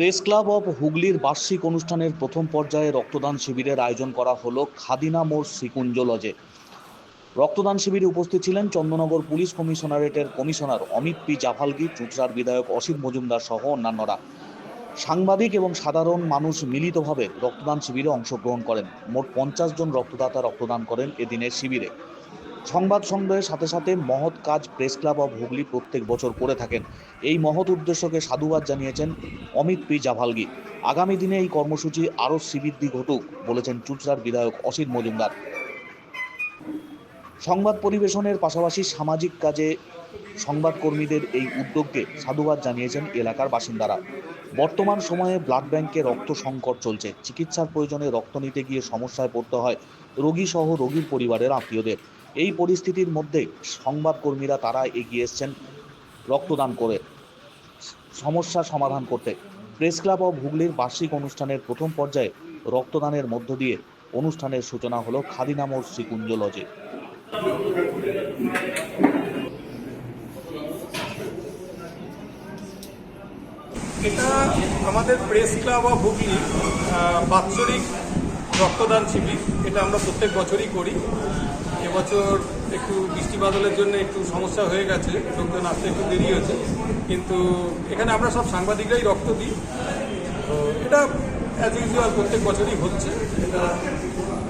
Press club of হুগলির বার্ষিক অনুষ্ঠানের প্রথম পর্যায়ে রক্তদান শিবিরের আয়োজন করা হলো খাদিনা মোড় শ্রীকুঞ্জ লজে। রক্তদান শিবিরে উপস্থিত ছিলেন চন্দ্রনগর পুলিশ কমিশনারেটের কমিশনার অমিত পি জাভালগি চুচড়ার বিধায়ক অসিত মজুমদার সহ অন্যান্যরা। সাংবাদিক এবং সাধারণ মানুষ মিলিতভাবে রক্তদান শিবিরে অংশগ্রহণ করেন। মোট পঞ্চাশ জন রক্তদাতা রক্তদান করেন এদিনের শিবিরে। সংবাদ সংগ্রহের সাথে সাথে মহৎ কাজ প্রেস ক্লাব অব হুগলি প্রত্যেক বছর করে থাকেন। এই মহৎ উদ্দেশ্যকে সাধুবাদ জানিয়েছেন অমিত পি জাভালগি। আগামী দিনে এই কর্মসূচি আরও শ্রীবৃদ্ধি ঘটুক, বলেছেন চুচড়ার বিধায়ক অসিত মজুমদার। সংবাদ পরিবেশনের পাশাপাশি সামাজিক কাজে সংবাদকর্মীদের এই উদ্যোগকে সাধুবাদ জানিয়েছেন এলাকার বাসিন্দারা। বর্তমান সময়ে ব্লাড ব্যাংকে রক্ত সংকট চলছে। চিকিৎসার প্রয়োজনে রক্ত নিতে গিয়ে সমস্যায় পড়তে হয় রোগী সহ রোগীর পরিবারের আত্মীয়দের। এই পরিস্থিতির মধ্যে সংবাদকর্মীরা তারা এগিয়ে এসছেন রক্তদান করে। সমস্যা সমাধান করতে। প্রেস ক্লাব অব হুগলির বার্ষিক অনুষ্ঠানের প্রথম পর্যায়ে রক্তদানের মধ্য দিয়ে অনুষ্ঠানের সূচনা হলো খাদিনামোর শ্রীকুঞ্জ লজে। এটা আমাদের প্রেস ক্লাব অফ হুগলি বাৎসরিক রক্তদান শিবির। এটা আমরা প্রত্যেক বছরই করি। এবছর একটু বৃষ্টি বাদলের জন্য একটু সমস্যা হয়ে গেছে, লোকজন আসতে একটু দেরি হয়েছে। কিন্তু এখানে আমরা সব সাংবাদিকরাই রক্ত দিই। তো এটা অ্যাজ ইউজুয়াল প্রত্যেক বছরই হচ্ছে। এটা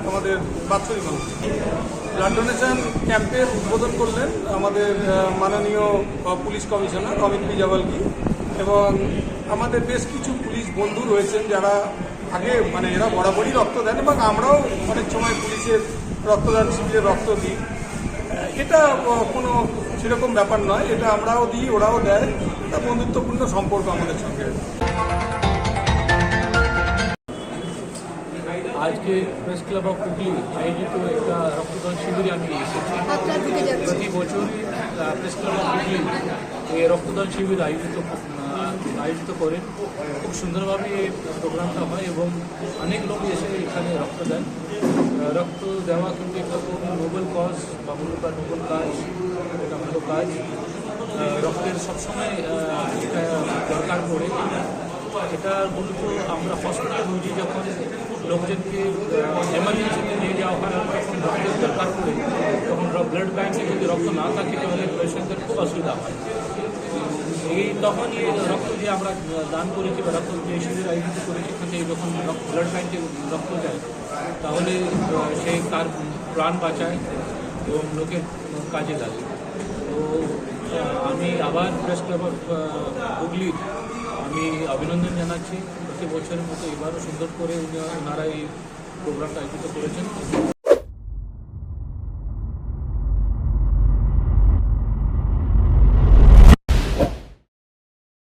আমাদের বাৎসরিক অনুষ্ঠান। ব্লাড ডোনেশন ক্যাম্পের উদ্বোধন করলেন আমাদের মাননীয় পুলিশ কমিশনার অমিত বিজাওয়ালকি এবং আমাদের বেশ কিছু পুলিশ বন্ধু রয়েছেন যারা আগে মানে এরা বরাবরই রক্ত দেন এবং আমরাও অনেক সময় পুলিশের রক্তদান শিবিরে রক্ত দিই। এটা কোনো সেরকম ব্যাপার নয়। এটা আমরাও দিই ওরাও দেয়। এটা বন্ধুত্বপূর্ণ সম্পর্ক আমাদের সঙ্গে। আজকে প্রেস ক্লাব অফ হুগলি আয়োজিত একটা রক্তদান শিবিরে আমি এসেছি। প্রতি বছরই প্রেস ক্লাব অফ হুগলি এই রক্তদান শিবির আয়োজিত আয়োজিত করে। খুব সুন্দরভাবে এই প্রোগ্রামটা হয় এবং অনেক লোক এসে এখানে রক্ত দেন। রক্ত দেওয়া কিন্তু একটা খুব নোবেল কজ বা মূল্যকার নোবেল কাজ, এটা ভালো কাজ। রক্তের সবসময় এটা দরকার পড়ে। এটা মূলত আমরা হসপিটালে রুগী যখন লোকজনকে এমার্জেন্সিতে নিয়ে যাওয়া হয় তখন রক্তের দরকার পড়ে, তখন ব্লাড ব্যাঙ্কে যদি রক্ত না থাকে, তাহলে পেশেন্টদের খুব অসুবিধা হয়। এই তখন এই রক্ত যে আমরা দান করেছি বা রক্ত যে শিবির আয়োজিত করেছি, এখান থেকে যখন ব্লাড ব্যাঙ্কে রক্ত যায়, তাহলে সে তার প্রাণ বাঁচায় এবং লোকের কাজে লাগে। তো আমি আবার প্রেস ক্লাব হুগলির আমি অভিনন্দন জানাচ্ছি। প্রতি বছরের মতো এবারও সুন্দর করে ওনারা এই প্রোগ্রামটা আয়োজিত করেছেন।